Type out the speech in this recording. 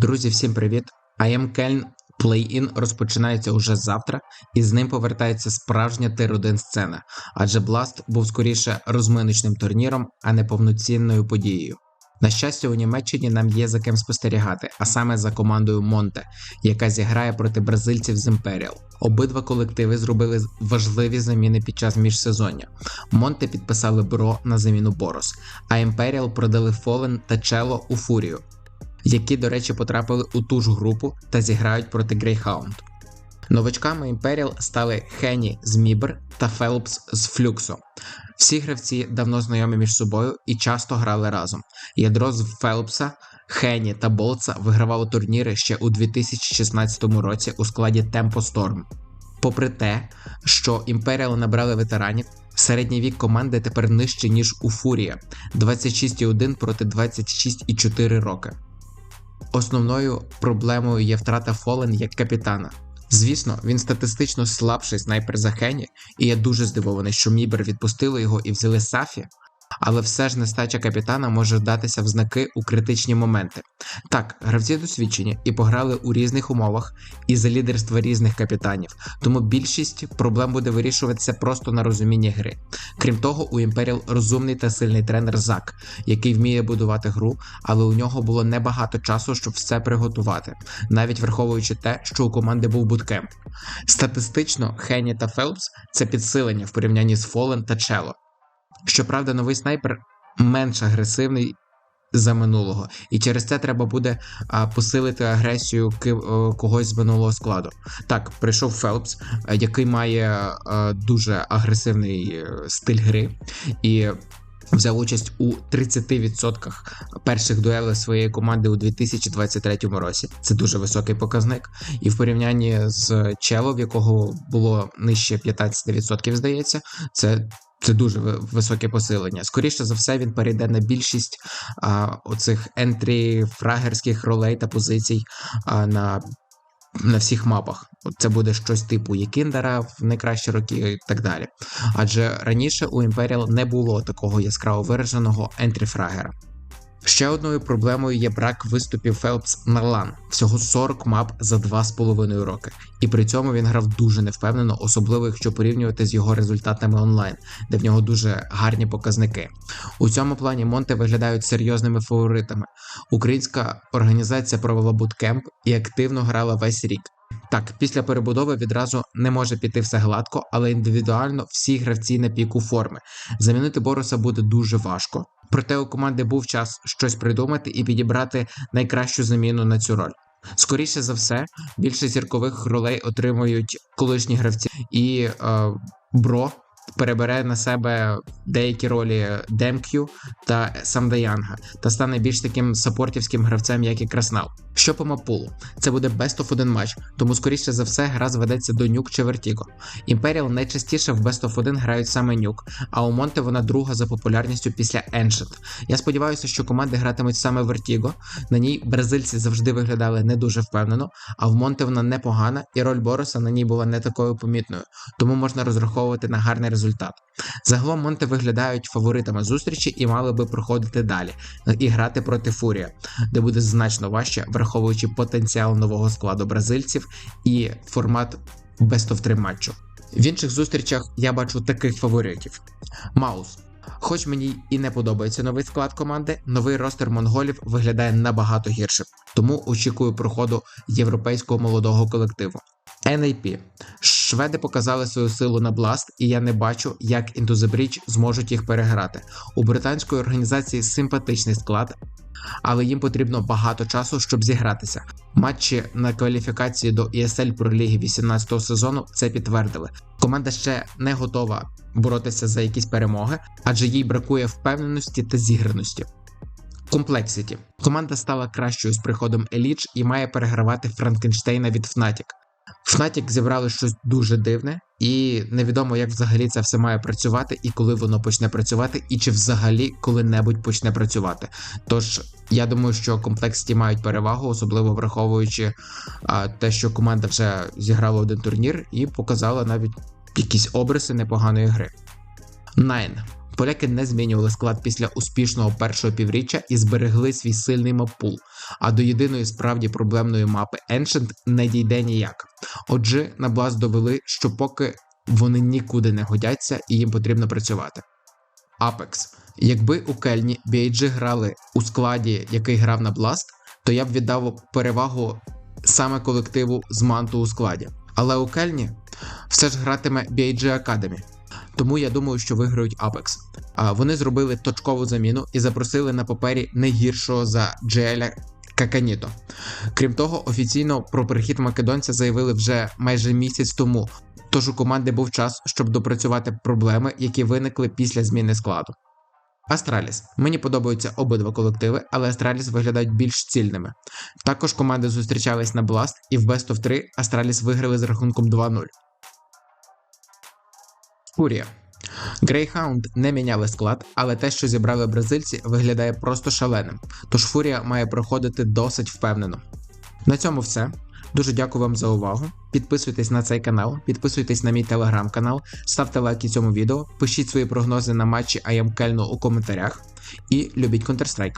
Друзі, всім привіт! IM Köln Play-In розпочинається уже завтра, і з ним повертається справжня тир-1 сцена, адже Blast був скоріше розминочним турніром, а не повноцінною подією. На щастя, у Німеччині нам є за ким спостерігати, а саме за командою Монте, яка зіграє проти бразильців з Imperial. Обидва колективи зробили важливі заміни під час міжсезоння. Монте підписали Бро на заміну Борос, а Imperial продали Фолен та Чело у Фурію які, до речі, потрапили у ту ж групу та зіграють проти Greyhound. Новачками Imperial стали Хені з Мібер та Фелпс з Флюксо. Всі гравці давно знайомі між собою і часто грали разом. Ядро з Фелпса, Хені та Болца вигравало турніри ще у 2016 році у складі Tempo Storm. Попри те, що Imperial набрали ветеранів, середній вік команди тепер нижче, ніж у Фурія 26,1 проти 26,4 роки. Основною проблемою є втрата Фолен як капітана. Звісно, він статистично слабший снайпер за Хені, і я дуже здивований, що Мібер відпустили його і взяли Сафі, але все ж нестача капітана може вдатися в знаки у критичні моменти. Так, гравці досвідчені і пограли у різних умовах і за лідерства різних капітанів, тому більшість проблем буде вирішуватися просто на розумінні гри. Крім того, у Imperial розумний та сильний тренер Зак, який вміє будувати гру, але у нього було небагато часу, щоб все приготувати, навіть враховуючи те, що у команди був буткемп. Статистично, Хені та Фелпс це підсилення в порівнянні з Фолен та Чело. Щоправда, новий снайпер менш агресивний за минулого, і через це треба буде а, посилити агресію ки, а, когось з минулого складу. Так, прийшов Фелпс, який має а, дуже агресивний е, стиль гри і. Взяв участь у 30% перших дуелей своєї команди у 2023 році. Це дуже високий показник. І в порівнянні з Чело, в якого було нижче 15%, здається, це це дуже високе посилення. Скоріше за все, він перейде на більшість а, оцих ентрі фрагерських ролей та позицій а, на на всіх мапах. Це буде щось типу Єкіндера в найкращі роки і так далі. Адже раніше у Imperial не було такого яскраво вираженого ентрі фрагера. Ще одною проблемою є брак виступів Фелпс на лан, всього 40 мап за 2,5 роки, і при цьому він грав дуже невпевнено, особливо якщо порівнювати з його результатами онлайн, де в нього дуже гарні показники. У цьому плані Монте виглядають серйозними фаворитами. Українська організація провела буткемп і активно грала весь рік. Так, після перебудови відразу не може піти все гладко, але індивідуально всі гравці на піку форми. Замінити Бороса буде дуже важко. Проте у команди був час щось придумати і підібрати найкращу заміну на цю роль. Скоріше за все, більше зіркових ролей отримують колишні гравці і е, Бро перебере на себе деякі ролі Демкю та Самдаянга та стане більш таким сапортівським гравцем, як і Краснал. Що по мапулу? Це буде best of 1 матч, тому скоріше за все гра зведеться до нюк чи Вертіго. Imperial найчастіше в best of 1 грають саме нюк, а у Монте вона друга за популярністю після Ancient. Я сподіваюся, що команди гратимуть саме Вертіго. На ній бразильці завжди виглядали не дуже впевнено, а в Монте вона непогана, і роль Бороса на ній була не такою помітною, тому можна розраховувати на гарний результат. Загалом Монте виглядають фаворитами зустрічі і мали би проходити далі і грати проти Фурія, де буде значно важче враховуючи потенціал нового складу бразильців і формат 3 матчу. В інших зустрічах я бачу таких фаворитів: Маус. Хоч мені і не подобається новий склад команди, новий ростер монголів виглядає набагато гірше, тому очікую проходу європейського молодого колективу. NAP. Шведи показали свою силу на Blast, і я не бачу, як Bridge зможуть їх переграти. У британської організації симпатичний склад, але їм потрібно багато часу, щоб зігратися. Матчі на кваліфікації до ESL Pro Ліги 18-го сезону це підтвердили. Команда ще не готова боротися за якісь перемоги, адже їй бракує впевненості та зіграності. Комплексіті команда стала кращою з приходом Еліч і має перегравати Франкенштейна від Fnatic. Fnatic зібрали щось дуже дивне, і невідомо, як взагалі це все має працювати, і коли воно почне працювати, і чи взагалі коли-небудь почне працювати. Тож я думаю, що комплексті мають перевагу, особливо враховуючи а, те, що команда вже зіграла один турнір і показала навіть якісь обриси непоганої гри. Nine. Поляки не змінювали склад після успішного першого півріччя і зберегли свій сильний маппул, а до єдиної справді проблемної мапи Ancient не дійде ніяк. Отже, на Blast довели, що поки вони нікуди не годяться і їм потрібно працювати. Apex. Якби у Кельні BIG грали у складі, який грав на Blast, то я б віддав перевагу саме колективу з Манту у складі. Але у Кельні все ж гратиме BIG Academy. Тому я думаю, що виграють Apex. А вони зробили точкову заміну і запросили на папері не гіршого за Джеля Каканіто. Крім того, офіційно про перехід македонця заявили вже майже місяць тому. Тож у команди був час, щоб допрацювати проблеми, які виникли після зміни складу. Астраліс. Мені подобаються обидва колективи, але Астраліс виглядають більш цільними. Також команди зустрічались на Blast і в Best of 3 Астраліс виграли з рахунком 2-0. Фурія. Greyhound не міняли склад, але те, що зібрали бразильці, виглядає просто шаленим. Тож Фурія має проходити досить впевнено. На цьому все. Дуже дякую вам за увагу. Підписуйтесь на цей канал, підписуйтесь на мій телеграм-канал, ставте лайки цьому відео, пишіть свої прогнози на матчі АМ Кельну у коментарях і любіть Counter-Strike.